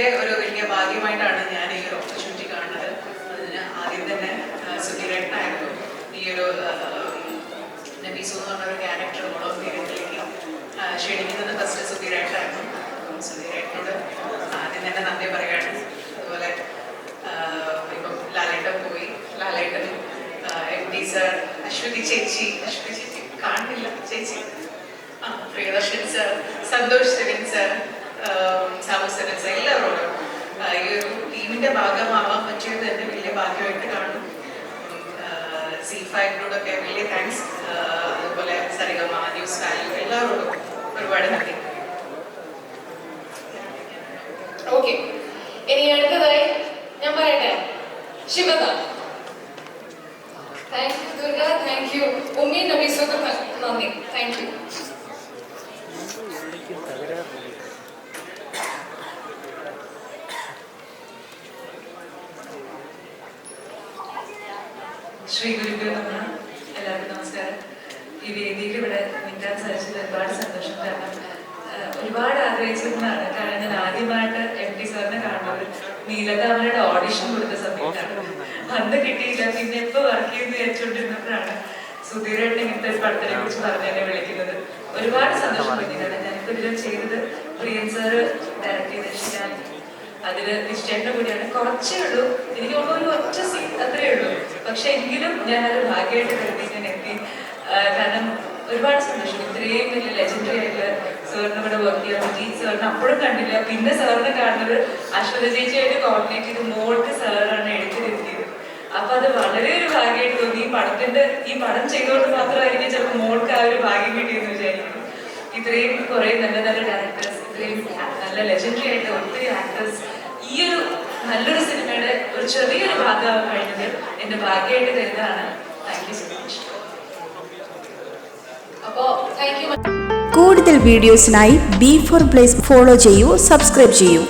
ഭാഗ്യമായിട്ടാണ് ഞാൻ ഈ ഒരു ഓപ്പർച്യൂണിറ്റി കാണുന്നത്. അതിന് ആദ്യം തന്നെ സുധീരേട്ടനായിരുന്നു ഈ ഒരു നബീസു എന്ന് പറഞ്ഞ ഒരു ക്യാരക്ടർ ഓളോ തീരത്തിലേക്ക് ക്ഷണിക്കുന്നത് ഫസ്റ്റ് സുധീരേട്ടനായിരുന്നു. സുധീരേട്ടനോട് ആദ്യം തന്നെ നന്ദി പറയാണ് അതുപോലെ ഇപ്പം ലാലേട്ടൻ പോയി. ലാലേട്ടൻ എം ഡി സർ അശ്വതി ചേച്ചി അശ്വതി ചേച്ചി കാണില്ല ചേച്ചി. ആ പ്രിയദർശൻ സർ സന്തോഷ് സെവിൻ സർ സാബു സെവൻ സർ എല്ലാവരോടും ആ, ഈ ടീമിന്റെ ഭാഗമാവാൻ പറ്റിയത് എന്റെ വലിയ ഭാഗ്യമായിട്ട് കാണുന്നു. സി ഫൈവിനോടൊക്കെ വലിയ താങ്ക്സ് അതുപോലെ സരിഗമ ന്യൂസ് വാല്യൂ എല്ലാവരോടും ഒരുപാട് നന്ദി. ഓക്കെ ഇനി അടുത്തതായി ഞാൻ പറയട്ടെ? Shivatha. Thank you Durga. Thank you ഉമ്മി നബീസൊക്കെ നന്ദി. താങ്ക് യു ശ്രീ ഗുരുദേവ നമ്മൾ എല്ലാവർക്കും നമസ്കാരം. ഈ വേദിയിൽ ഇവിടെ നിൽക്കാൻ സാധിച്ചത് ഒരുപാട് സന്തോഷം. കാരണം ഒരുപാട് ആഗ്രഹിച്ചിരുന്നതാണ്. കാരണം ഞാൻ ആദ്യമായിട്ട് എം ടി സാറിനെ കാണുന്നത് നീലകാമലയുടെ ഓഡിഷൻ കൊടുത്ത സമയത്താണ്. അന്ന് കിട്ടിയില്ല. പിന്നെ എപ്പോ വർക്ക് ചെയ്ത് വിചാരിച്ചുകൊണ്ടിരുന്നപ്പോഴാണ് സുധീരേട്ടൻ ഇങ്ങനത്തെ പടത്തിനെ കുറിച്ച് പറഞ്ഞ് എന്നെ വിളിക്കുന്നത്. ഒരുപാട് സന്തോഷം തോന്നി. ഞാനിപ്പോ ഇതിൽ ചെയ്തത് പ്രിയൻ സാറ് ഡയറക്ട് ചെയ്ത അതിൽ നിശ്ചയന്റെ കൂടിയാണ്. കുറച്ചേ ഉള്ളൂ. എനിക്ക് ഒരു ഒറ്റ പക്ഷെ എങ്കിലും ഞാൻ അത് ഭാഗ്യമായിട്ട് കരുതി ഞാൻ എത്തി കാരണം ഒരുപാട് സന്തോഷം. ഇത്രയും വലിയ ലെജൻഡറി ആയിട്ടുള്ള സാറിന് ഇവിടെ വർക്ക് ചെയ്യാൻ പറ്റി. സാറിന് അപ്പോഴും കണ്ടില്ല. പിന്നെ സാറിനെ കാണുന്നത് അശ്വത ചേച്ചിയായിട്ട് കോർഡിനേറ്റ് ചെയ്ത് മോൾക്ക് സാറാണ് എടുത്തിരുത്തിയത്. അപ്പൊ അത് വളരെ ഒരു ഭാഗ്യമായിട്ട് തോന്നി. ഈ പടത്തിന്റെ ഈ പടം ചെയ്തുകൊണ്ട് മാത്രമായിരിക്കും ചിലപ്പോൾ മോൾക്ക് ആ ഒരു ഭാഗ്യം കിട്ടിയെന്ന് വിചാരിക്കുന്നു. ഇത്രയും കുറെ നല്ല നല്ല ഡയറക്ടേഴ്സ് ഇത്രയും നല്ല ലെജൻഡറി ആയിട്ട് ഒത്തിരി ആക്ടേഴ്സ് ഈ ഒരു നല്ലൊരു സിനിമയുടെ ഒരു ചെറിയൊരു ഭാഗമാകാൻ കഴിഞ്ഞത് എന്റെ ഭാഗ്യമായിട്ട് തരുന്നതാണ്. താങ്ക് യു സോ മച്ച് അപ്പോ താങ്ക് യു കൂടുതൽ വീഡിയോസിനായി ബി ഫോർ പ്ലേസ് ഫോളോ ചെയ്യൂ സബ്സ്ക്രൈബ് ചെയ്യൂ.